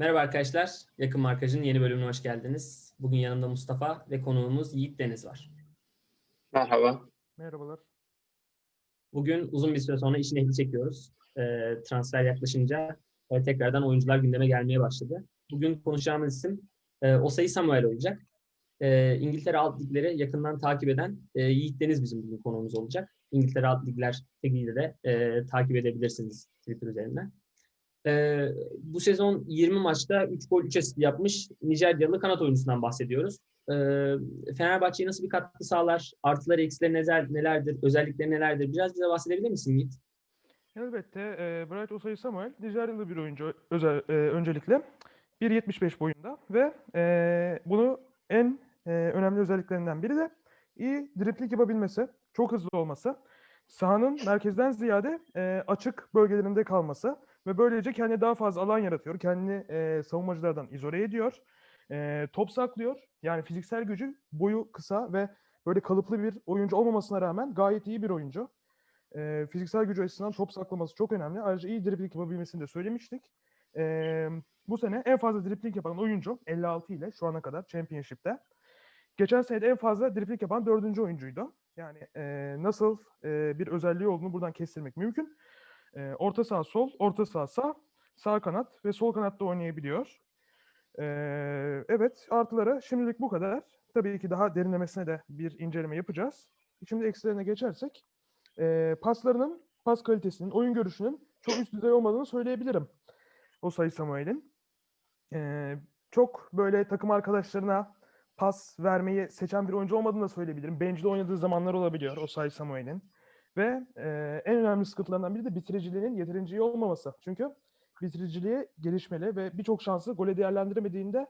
Merhaba arkadaşlar, Yakın Markaj'ın yeni bölümüne hoş geldiniz. Bugün yanımda Mustafa ve konuğumuz Yiğit Deniz var. Merhaba. Merhabalar. Bugün uzun bir süre sonra işin ehli çekiyoruz. Ee, transfer yaklaşınca e, tekrardan oyuncular gündeme gelmeye başladı. Bugün konuşacağımız isim e, Osayi Samuel olacak. E, İngiltere alt ligleri yakından takip eden e, Yiğit Deniz bizim bugün konuğumuz olacak. İngiltere alt ligler tagiyle de e, takip edebilirsiniz Twitter üzerinden. Ee, bu sezon 20 maçta 3 gol 3 asist yapmış Nijeryalı kanat oyuncusundan bahsediyoruz. Ee, Fenerbahçe'ye nasıl bir katkı sağlar? Artıları, eksileri neler, nelerdir? Özellikleri nelerdir? Biraz bize bahsedebilir misin Yiğit? Elbette e, Bright Osayi Samuel Nijeryalı bir oyuncu özel, e, öncelikle 1.75 boyunda ve e, bunu en e, önemli özelliklerinden biri de iyi dripling yapabilmesi, çok hızlı olması, sahanın merkezden ziyade e, açık bölgelerinde kalması ve böylece kendine daha fazla alan yaratıyor. Kendini e, savunmacılardan izole ediyor. E, top saklıyor. Yani fiziksel gücü boyu kısa ve böyle kalıplı bir oyuncu olmamasına rağmen gayet iyi bir oyuncu. E, fiziksel gücü açısından top saklaması çok önemli. Ayrıca iyi dribling yapabilmesini de söylemiştik. E, bu sene en fazla dribling yapan oyuncu 56 ile şu ana kadar Championship'te. Geçen sene de en fazla dribling yapan dördüncü oyuncuydu. Yani e, nasıl e, bir özelliği olduğunu buradan kestirmek mümkün. E, orta saha sol, orta saha sağ, sağ kanat ve sol kanatta oynayabiliyor. E, evet artıları şimdilik bu kadar. Tabii ki daha derinlemesine de bir inceleme yapacağız. Şimdi eksilerine geçersek e, paslarının, pas kalitesinin, oyun görüşünün çok üst düzey olmadığını söyleyebilirim. O sayı Samuel'in. E, çok böyle takım arkadaşlarına pas vermeyi seçen bir oyuncu olmadığını da söyleyebilirim. Bencil oynadığı zamanlar olabiliyor o sayı Samuel'in. Ve e, en önemli sıkıntılarından biri de bitiriciliğinin yeterince iyi olmaması. Çünkü bitiriciliği gelişmeli ve birçok şansı gole değerlendiremediğinde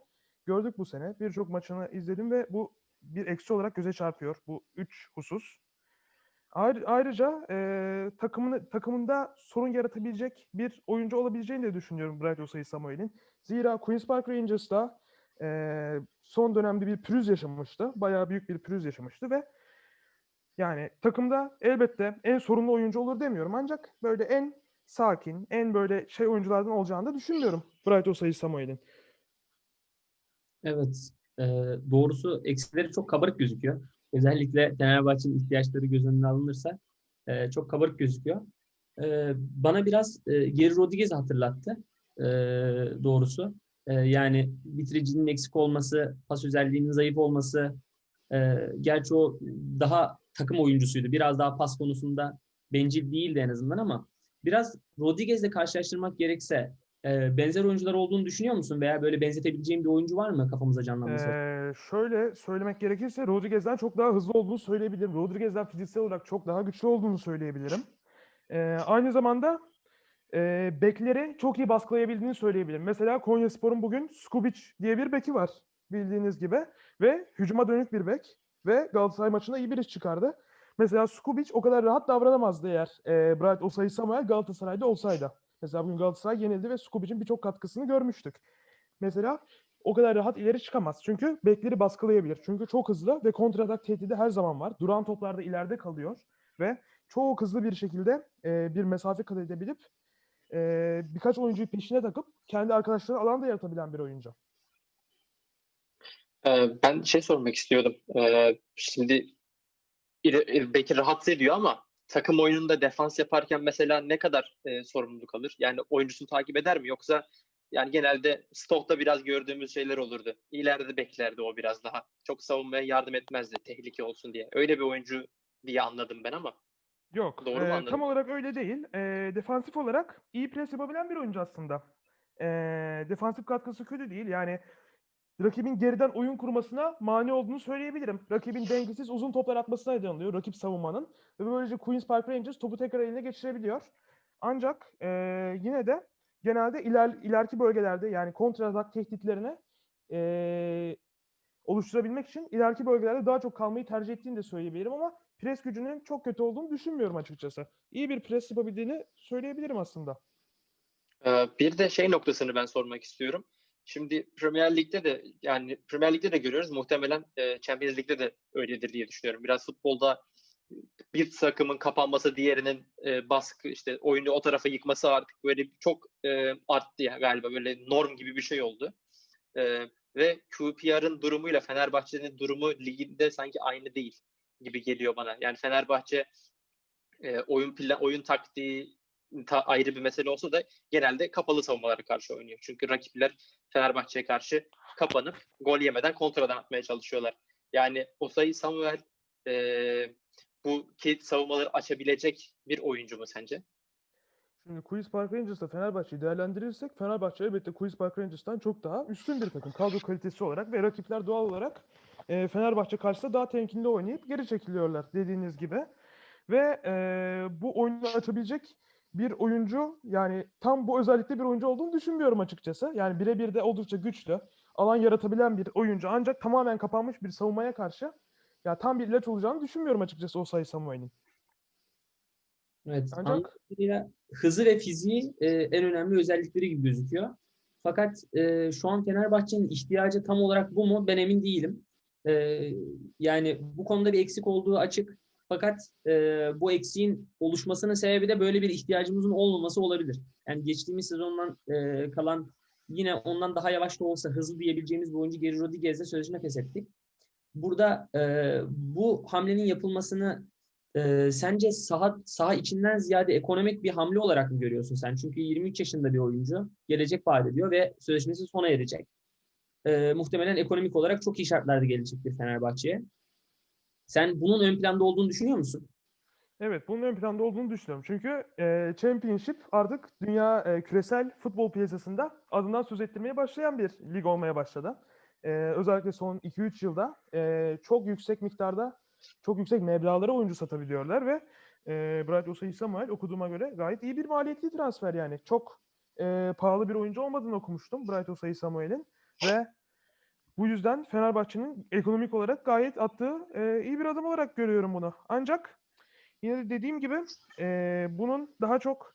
gördük bu sene. Birçok maçını izledim ve bu bir eksi olarak göze çarpıyor bu üç husus. Ayrı, ayrıca e, takımını, takımında sorun yaratabilecek bir oyuncu olabileceğini de düşünüyorum Bright Osayi Samuel'in. Zira Queen's Park Rangers'da e, son dönemde bir pürüz yaşamıştı. Bayağı büyük bir pürüz yaşamıştı ve yani takımda elbette en sorunlu oyuncu olur demiyorum ancak böyle en sakin, en böyle şey oyunculardan olacağını da düşünmüyorum Bright Osayi Samuel'in. Evet. E, doğrusu eksileri çok kabarık gözüküyor. Özellikle Fenerbahçe'nin ihtiyaçları göz önüne alınırsa e, çok kabarık gözüküyor. E, bana biraz e, Geri Rodriguez'i hatırlattı e, doğrusu. E, yani bitiricinin eksik olması, pas özelliğinin zayıf olması. E, gerçi o daha takım oyuncusuydu. Biraz daha pas konusunda bencil değildi en azından ama biraz Rodriguez'le karşılaştırmak gerekse e, benzer oyuncular olduğunu düşünüyor musun? Veya böyle benzetebileceğin bir oyuncu var mı kafamıza canlanması? Ee, şöyle söylemek gerekirse Rodriguez'den çok daha hızlı olduğunu söyleyebilirim. Rodriguez'den fiziksel olarak çok daha güçlü olduğunu söyleyebilirim. Ee, aynı zamanda e, bekleri çok iyi baskılayabildiğini söyleyebilirim. Mesela Konyaspor'un bugün Skubic diye bir beki var bildiğiniz gibi ve hücuma dönük bir bek ve Galatasaray maçında iyi bir iş çıkardı. Mesela Skubic o kadar rahat davranamazdı eğer e, Bright Osayi Samuel Galatasaray'da olsaydı. Mesela bugün Galatasaray yenildi ve Skubic'in birçok katkısını görmüştük. Mesela o kadar rahat ileri çıkamaz. Çünkü bekleri baskılayabilir. Çünkü çok hızlı ve kontratak tehdidi her zaman var. Duran toplarda ileride kalıyor ve çok hızlı bir şekilde e, bir mesafe kat edebilip e, birkaç oyuncuyu peşine takıp kendi arkadaşlarına alan da yaratabilen bir oyuncu. Ee, ben şey sormak istiyordum. Ee, şimdi belki rahatsız ediyor ama takım oyununda defans yaparken mesela ne kadar e, sorumluluk alır? Yani oyuncusunu takip eder mi? Yoksa yani genelde stokta biraz gördüğümüz şeyler olurdu. İleride de beklerdi o biraz daha. Çok savunmaya yardım etmezdi tehlike olsun diye. Öyle bir oyuncu diye anladım ben ama. Yok. Doğru e, tam olarak öyle değil. E, defansif olarak iyi pres yapabilen bir oyuncu aslında. E, defansif katkısı kötü değil. Yani rakibin geriden oyun kurmasına mani olduğunu söyleyebilirim. Rakibin dengesiz uzun toplar atmasına neden oluyor rakip savunmanın. Ve böylece Queen's Park Rangers topu tekrar eline geçirebiliyor. Ancak e, yine de genelde iler, ileriki bölgelerde yani kontratak tehditlerine e, oluşturabilmek için ileriki bölgelerde daha çok kalmayı tercih ettiğini de söyleyebilirim ama pres gücünün çok kötü olduğunu düşünmüyorum açıkçası. İyi bir pres yapabildiğini söyleyebilirim aslında. Bir de şey noktasını ben sormak istiyorum. Şimdi Premier Lig'de de yani Premier Lig'de de görüyoruz. Muhtemelen e, Champions Lig'de de öyledir diye düşünüyorum. Biraz futbolda bir takımın kapanması, diğerinin e, baskı işte oyunu o tarafa yıkması artık böyle çok e, arttı ya galiba böyle norm gibi bir şey oldu. E, ve QPR'ın durumuyla Fenerbahçe'nin durumu liginde sanki aynı değil gibi geliyor bana. Yani Fenerbahçe e, oyun plan, oyun taktiği ta, ayrı bir mesele olsa da genelde kapalı savunmalara karşı oynuyor. Çünkü rakipler Fenerbahçe'ye karşı kapanıp gol yemeden kontradan atmaya çalışıyorlar. Yani Osayi Samuel e, bu kilit savunmaları açabilecek bir oyuncu mu sence? Şimdi Queen's Park Rangers'la Fenerbahçe'yi değerlendirirsek Fenerbahçe elbette Queen's Park Rangers'tan çok daha üstün bir takım kadro kalitesi olarak ve rakipler doğal olarak e, Fenerbahçe karşısında daha temkinli oynayıp geri çekiliyorlar dediğiniz gibi. Ve e, bu oyunu açabilecek bir oyuncu yani tam bu özellikle bir oyuncu olduğunu düşünmüyorum açıkçası. Yani birebir de oldukça güçlü, alan yaratabilen bir oyuncu ancak tamamen kapanmış bir savunmaya karşı ya tam bir ilaç olacağını düşünmüyorum açıkçası o sayı Samuel'in. Evet. Ancak- hızı ve fiziği e, en önemli özellikleri gibi gözüküyor. Fakat e, şu an Fenerbahçe'nin ihtiyacı tam olarak bu mu? Ben emin değilim. E, yani bu konuda bir eksik olduğu açık. Fakat e, bu eksiğin oluşmasının sebebi de böyle bir ihtiyacımızın olmaması olabilir. Yani geçtiğimiz sezondan e, kalan yine ondan daha yavaş da olsa hızlı diyebileceğimiz bir oyuncu Geri Rodriguez'le sözleşme feshettik. Burada e, bu hamlenin yapılmasını ee, sence saha, saha içinden ziyade ekonomik bir hamle olarak mı görüyorsun sen? Çünkü 23 yaşında bir oyuncu. Gelecek vaat ediyor ve sözleşmesi sona erecek. Ee, muhtemelen ekonomik olarak çok iyi şartlarda gelecektir Fenerbahçe'ye. Sen bunun ön planda olduğunu düşünüyor musun? Evet, bunun ön planda olduğunu düşünüyorum. Çünkü e, Championship artık dünya e, küresel futbol piyasasında adından söz ettirmeye başlayan bir lig olmaya başladı. E, özellikle son 2-3 yılda e, çok yüksek miktarda, çok yüksek meblağlara oyuncu satabiliyorlar ve e, Bright Osayi Samuel okuduğuma göre gayet iyi bir maliyetli transfer yani. Çok e, pahalı bir oyuncu olmadığını okumuştum Bright Osayi Samuel'in ve bu yüzden Fenerbahçe'nin ekonomik olarak gayet attığı e, iyi bir adım olarak görüyorum bunu. Ancak Yine de dediğim gibi e, bunun daha çok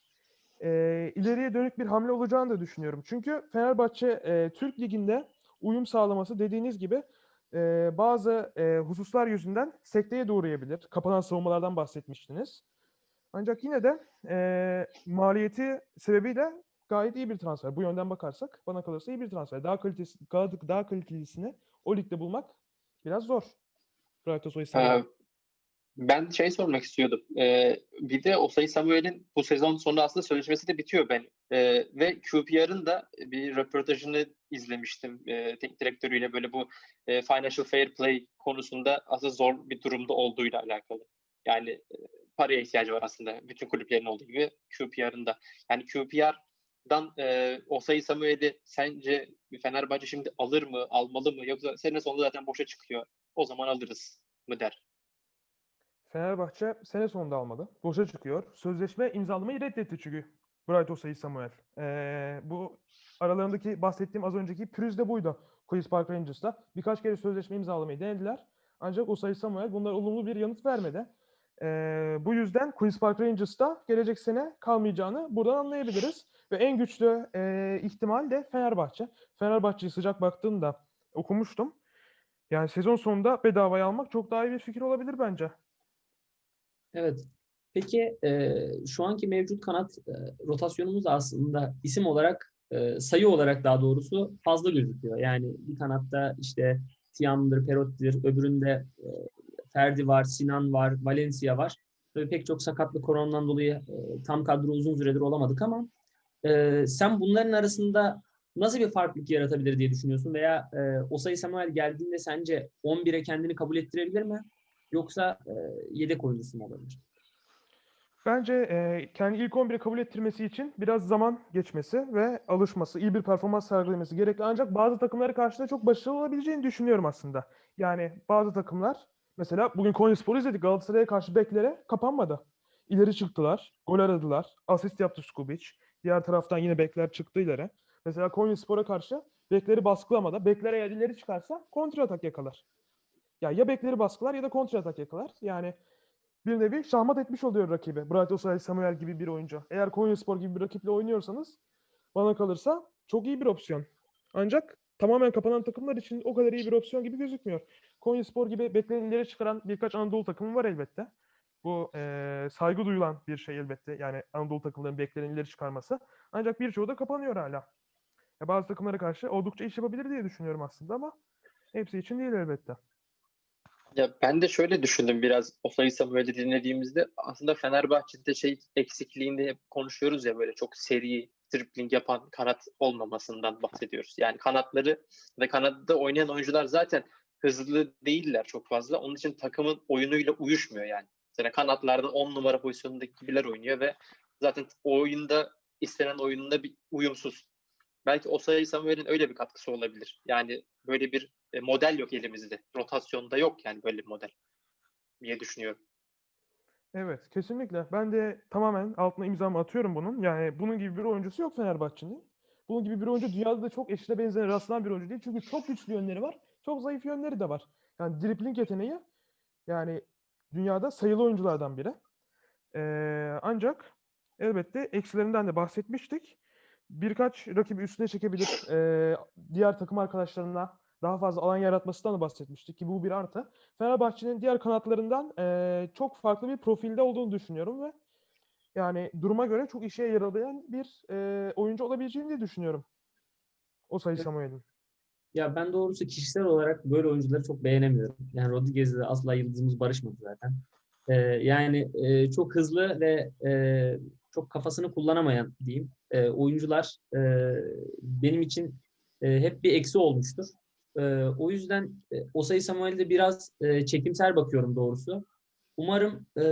e, ileriye dönük bir hamle olacağını da düşünüyorum. Çünkü Fenerbahçe e, Türk Ligi'nde uyum sağlaması dediğiniz gibi e, bazı e, hususlar yüzünden sekteye doğrayabilir. Kapanan savunmalardan bahsetmiştiniz. Ancak yine de e, maliyeti sebebiyle gayet iyi bir transfer. Bu yönden bakarsak bana kalırsa iyi bir transfer. Daha kalitesi, daha, kalitelisini o ligde bulmak biraz zor. Bright Osayi Samuel. Ee, ben şey sormak istiyordum. Ee, bir de Osayi Samuel'in bu sezon sonu aslında sözleşmesi de bitiyor ben. Ee, ve QPR'ın da bir röportajını izlemiştim e, teknik direktörüyle böyle bu e, financial fair play konusunda aslında zor bir durumda olduğuyla alakalı. Yani e, paraya ihtiyacı var aslında bütün kulüplerin olduğu gibi QPR'ın da. Yani QPR'dan e, Osayi Samuel'i sence Fenerbahçe şimdi alır mı, almalı mı yoksa sene sonunda zaten boşa çıkıyor. O zaman alırız mı der. Fenerbahçe sene sonunda almadı. Boşa çıkıyor. Sözleşme imzalamayı reddetti çünkü. Bright Osayi Samuel. Ee, bu aralarındaki bahsettiğim az önceki pürüz de buydu. Queen's Park Rangers'la. Birkaç kere sözleşme imzalamayı denediler. Ancak Osayi Samuel bunlar olumlu bir yanıt vermedi. Ee, bu yüzden Queen's Park Rangers'ta gelecek sene kalmayacağını buradan anlayabiliriz. Ve en güçlü e, ihtimal de Fenerbahçe. Fenerbahçe'yi sıcak baktığımda okumuştum. Yani sezon sonunda bedavaya almak çok daha iyi bir fikir olabilir bence. Evet. Peki e, şu anki mevcut kanat e, rotasyonumuz da aslında isim olarak e, sayı olarak daha doğrusu fazla gözüküyor. Yani bir kanatta işte Tiam'dır, Perotti'dir, öbüründe e, Ferdi var, Sinan var, Valencia var. Böyle pek çok sakatlık koronadan dolayı e, tam kadro uzun süredir olamadık ama e, sen bunların arasında nasıl bir farklılık yaratabilir diye düşünüyorsun? Veya e, Osayi Samuel geldiğinde sence 11'e kendini kabul ettirebilir mi? Yoksa e, yedek oyuncusu mu olabilir? Bence e, kendi ilk 11'e kabul ettirmesi için biraz zaman geçmesi ve alışması, iyi bir performans sergilemesi gerekli. Ancak bazı takımları karşısında çok başarılı olabileceğini düşünüyorum aslında. Yani bazı takımlar, mesela bugün Konyaspor'u izledik. Galatasaray'a karşı beklere kapanmadı. İleri çıktılar, gol aradılar, asist yaptı Skubic. Diğer taraftan yine bekler çıktı ileri. Mesela Konyaspor'a karşı bekleri baskılamadı. Bekler eğer ileri çıkarsa kontra atak yakalar. Ya ya bekleri baskılar ya da kontra atak yakalar. Yani bir nevi şahmat etmiş oluyor rakibi. Bright Osayi Samuel gibi bir oyuncu. Eğer Konyaspor gibi bir rakiple oynuyorsanız bana kalırsa çok iyi bir opsiyon. Ancak tamamen kapanan takımlar için o kadar iyi bir opsiyon gibi gözükmüyor. Konyaspor gibi beklerini ileri çıkaran birkaç Anadolu takımı var elbette. Bu eee, saygı duyulan bir şey elbette. Yani Anadolu takımlarının beklerini ileri çıkarması. Ancak birçoğu da kapanıyor hala. Ya bazı takımlara karşı oldukça iş yapabilir diye düşünüyorum aslında ama hepsi için değil elbette. Ya ben de şöyle düşündüm biraz Osayi Samuel'i dinlediğimizde aslında Fenerbahçe'de şey eksikliğini hep konuşuyoruz ya böyle çok seri dribbling yapan kanat olmamasından bahsediyoruz. Yani kanatları ve kanatta oynayan oyuncular zaten hızlı değiller çok fazla. Onun için takımın oyunuyla uyuşmuyor yani. Mesela kanatlarda 10 numara pozisyonundaki gibiler oynuyor ve zaten o oyunda istenen oyununda bir uyumsuz. Belki Osayi Samuel'in öyle bir katkısı olabilir. Yani böyle bir e, model yok elimizde. Rotasyonda yok yani böyle bir model diye düşünüyorum. Evet, kesinlikle. Ben de tamamen altına imzamı atıyorum bunun. Yani bunun gibi bir oyuncusu yok Fenerbahçe'nin. Bunun gibi bir oyuncu dünyada da çok eşine benzeri rastlanan bir oyuncu değil. Çünkü çok güçlü yönleri var, çok zayıf yönleri de var. Yani dribbling yeteneği yani dünyada sayılı oyunculardan biri. Ee, ancak elbette eksilerinden de bahsetmiştik. Birkaç rakibi üstüne çekebilir. Ee, diğer takım arkadaşlarına daha fazla alan yaratmasından da bahsetmiştik ki bu bir artı. Fenerbahçe'nin diğer kanatlarından eee, çok farklı bir profilde olduğunu düşünüyorum ve yani duruma göre çok işe yarayan bir eee, oyuncu olabileceğini de düşünüyorum. O sayı. Samuel'in. Ya ben doğrusu kişisel olarak böyle oyuncuları çok beğenemiyorum. Yani Rodriguez'le asla yıldızımız barışmadı zaten. Ee, yani e, çok hızlı ve e, çok kafasını kullanamayan diyeyim e, oyuncular e, benim için e, hep bir eksi olmuştur. E, o yüzden e, Osayi Samuel'de biraz e, çekimser bakıyorum doğrusu. Umarım e,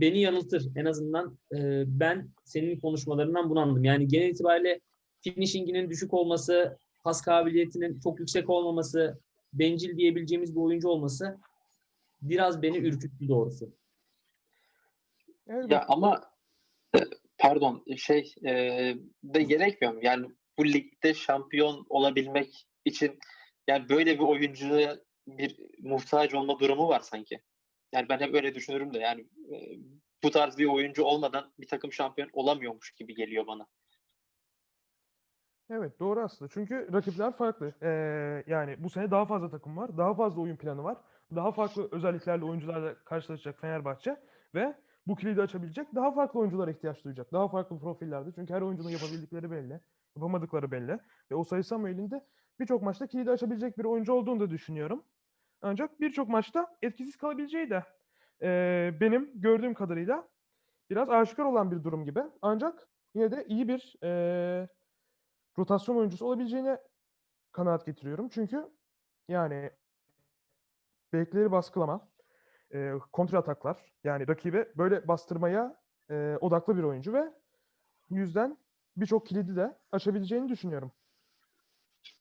beni yanıltır. En azından e, ben senin konuşmalarından bunu anladım. Yani genel itibariyle finishing'inin düşük olması, pas kabiliyetinin çok yüksek olmaması, bencil diyebileceğimiz bir oyuncu olması biraz beni ürküttü doğrusu. Ya ama pardon şey e, de gerekmiyor mu? Yani bu ligde şampiyon olabilmek için yani böyle bir oyuncuya bir muhtaç olma durumu var sanki. Yani ben hep öyle düşünürüm de yani e, bu tarz bir oyuncu olmadan bir takım şampiyon olamıyormuş gibi geliyor bana. Evet doğru aslında. Çünkü rakipler farklı. Eee, yani bu sene daha fazla takım var. Daha fazla oyun planı var. Daha farklı özelliklerle oyuncularla karşılaşacak Fenerbahçe ve bu kilidi açabilecek daha farklı oyunculara ihtiyaç duyacak. Daha farklı profillerde. Çünkü her oyuncunun yapabildikleri belli. Yapamadıkları belli. Ve o sayı Samuel'in de birçok maçta kilidi açabilecek bir oyuncu olduğunu da düşünüyorum. Ancak birçok maçta etkisiz kalabileceği de eee, benim gördüğüm kadarıyla biraz aşikar olan bir durum gibi. Ancak yine de iyi bir eee, rotasyon oyuncusu olabileceğine kanaat getiriyorum. Çünkü yani bekleri baskılama, e, kontra ataklar yani rakibe böyle bastırmaya e, odaklı bir oyuncu ve yüzden birçok kilidi de açabileceğini düşünüyorum.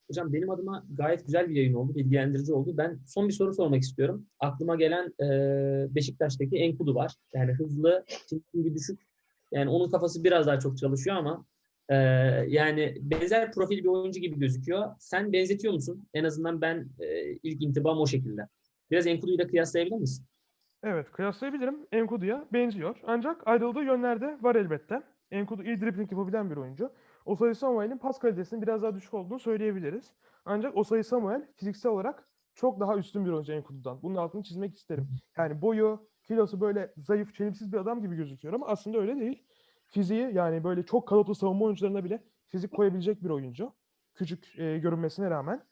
Hocam benim adıma gayet güzel bir yayın oldu, bilgilendirici oldu. Ben son bir soru sormak istiyorum. Aklıma gelen e, Beşiktaş'taki Enkudu var. Yani hızlı, bir düşük. Yani onun kafası biraz daha çok çalışıyor ama e, yani benzer profil bir oyuncu gibi gözüküyor. Sen benzetiyor musun? En azından ben e, ilk intibam o şekilde. Biraz Enkudu'yu da kıyaslayabilir misin? Evet kıyaslayabilirim. Enkudu'ya benziyor. Ancak ayrıldığı yönlerde var elbette. Enkudu iyi dribbling yapabilen bir oyuncu. Osayi Samuel'in pas kalitesinin biraz daha düşük olduğunu söyleyebiliriz. Ancak Osayi Samuel fiziksel olarak çok daha üstün bir oyuncu Enkudu'dan. Bunun altını çizmek isterim. Yani boyu, kilosu böyle zayıf, çelimsiz bir adam gibi gözüküyor ama aslında öyle değil. Fiziği yani böyle çok kanatlı savunma oyuncularına bile fizik koyabilecek bir oyuncu. Küçük e, görünmesine rağmen.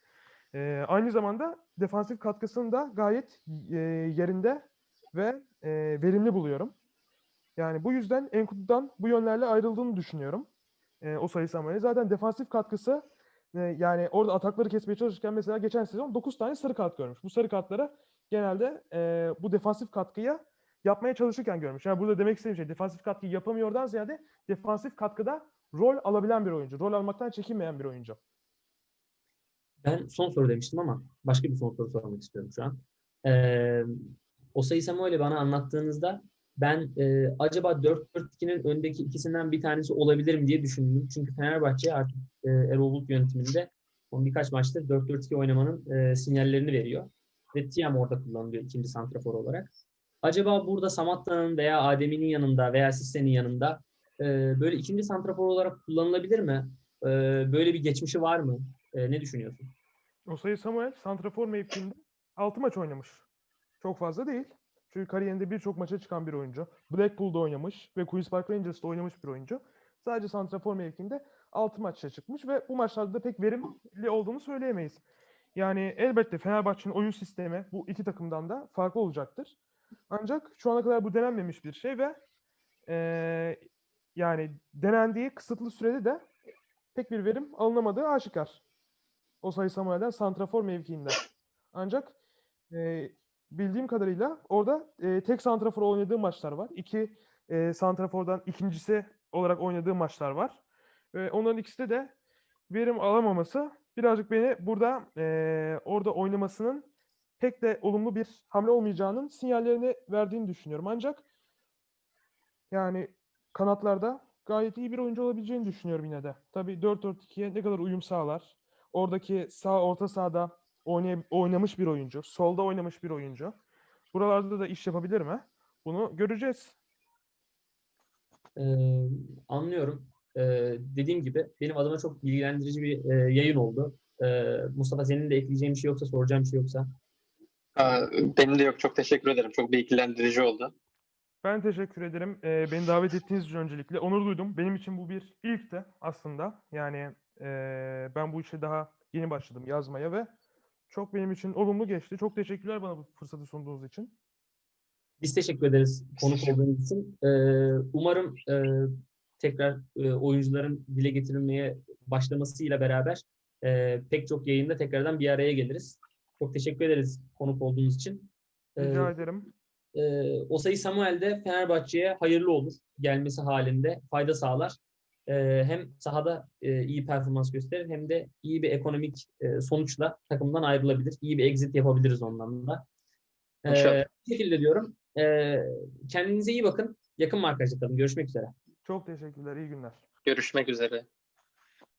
E, aynı zamanda defansif katkısını da gayet e, yerinde ve e, verimli buluyorum. Yani bu yüzden Enkudu'dan bu yönlerle ayrıldığını düşünüyorum. E, o sayı Samuel'e. Zaten defansif katkısı e, yani orada atakları kesmeye çalışırken mesela geçen sezon 9 tane sarı kart görmüş. Bu sarı kartları genelde e, bu defansif katkıya yapmaya çalışırken görmüş. Yani burada demek istediğim şey defansif katkıyı yapamıyordan ziyade defansif katkıda rol alabilen bir oyuncu. Rol almaktan çekinmeyen bir oyuncu. Ben son soru demiştim ama başka bir son soru sormak istiyorum şu an. Ee, Osayi Samuel'i bana anlattığınızda ben e, acaba 4-4-2'nin öndeki ikisinden bir tanesi olabilir mi diye düşündüm. Çünkü Fenerbahçe artık e, Erol Bulut yönetiminde son birkaç maçtır 4-4-2 oynamanın e, sinyallerini veriyor. Ve Tiam orada kullanılıyor ikinci santrafor olarak. Acaba burada Samatta'nın veya Adem'in yanında veya Sisse'nin yanında e, böyle ikinci santrafor olarak kullanılabilir mi? E, böyle bir geçmişi var mı? E, ne düşünüyorsun? Osayi Samuel santrafor mevkiinde 6 maç oynamış. Çok fazla değil. Çünkü kariyerinde birçok maça çıkan bir oyuncu. Blackpool'da oynamış ve Queen's Park Rangers'ta oynamış bir oyuncu. Sadece santrafor mevkinde 6 maçta çıkmış ve bu maçlarda da pek verimli olduğunu söyleyemeyiz. Yani elbette Fenerbahçe'nin oyun sistemi bu iki takımdan da farklı olacaktır. Ancak şu ana kadar bu denenmemiş bir şey ve eee, yani denendiği kısıtlı sürede de pek bir verim alınamadığı aşikar. O sayı Samuel'den santrafor mevkiinde. Ancak eee, bildiğim kadarıyla orada eee, tek santrafor oynadığı maçlar var. İki eee santrafordan ikincisi olarak oynadığı maçlar var. Ve onların ikisi de verim alamaması birazcık beni burada eee, orada oynamasının pek de olumlu bir hamle olmayacağının sinyallerini verdiğini düşünüyorum. Ancak yani kanatlarda gayet iyi bir oyuncu olabileceğini düşünüyorum yine de. Tabii 4-4-2'ye ne kadar uyum sağlar. Oradaki sağ orta sahada oynay- oynamış bir oyuncu. Solda oynamış bir oyuncu. Buralarda da iş yapabilir mi? Bunu göreceğiz. Ee, anlıyorum. Ee, dediğim gibi benim adıma çok bilgilendirici bir e, yayın oldu. Ee, Mustafa senin de ekleyeceğin bir şey yoksa, soracağım bir şey yoksa. Aa, Benim de yok. Çok teşekkür ederim. Çok bilgilendirici oldu. Ben teşekkür ederim. Ee, beni davet ettiğiniz için öncelikle onur duydum. Benim için bu bir ilkti aslında. Yani ee, ben bu işe daha yeni başladım yazmaya ve çok benim için olumlu geçti. Çok teşekkürler bana bu fırsatı sunduğunuz için. Biz teşekkür ederiz konuk olduğunuz için. Ee, umarım e, tekrar e, oyuncuların dile getirilmeye başlamasıyla beraber e, pek çok yayında tekrardan bir araya geliriz. Çok teşekkür ederiz konuk olduğunuz için. Ee, Rica ederim. e, Osayi Samuel de Fenerbahçe'ye hayırlı olur gelmesi halinde fayda sağlar. E, hem sahada e, iyi performans gösterir hem de iyi bir ekonomik e, sonuçla takımdan ayrılabilir. İyi bir exit yapabiliriz ondan da. E, bu şekilde diyorum. E, kendinize iyi bakın. Yakın markajda kalın. Görüşmek üzere. Çok teşekkürler. İyi günler. Görüşmek üzere.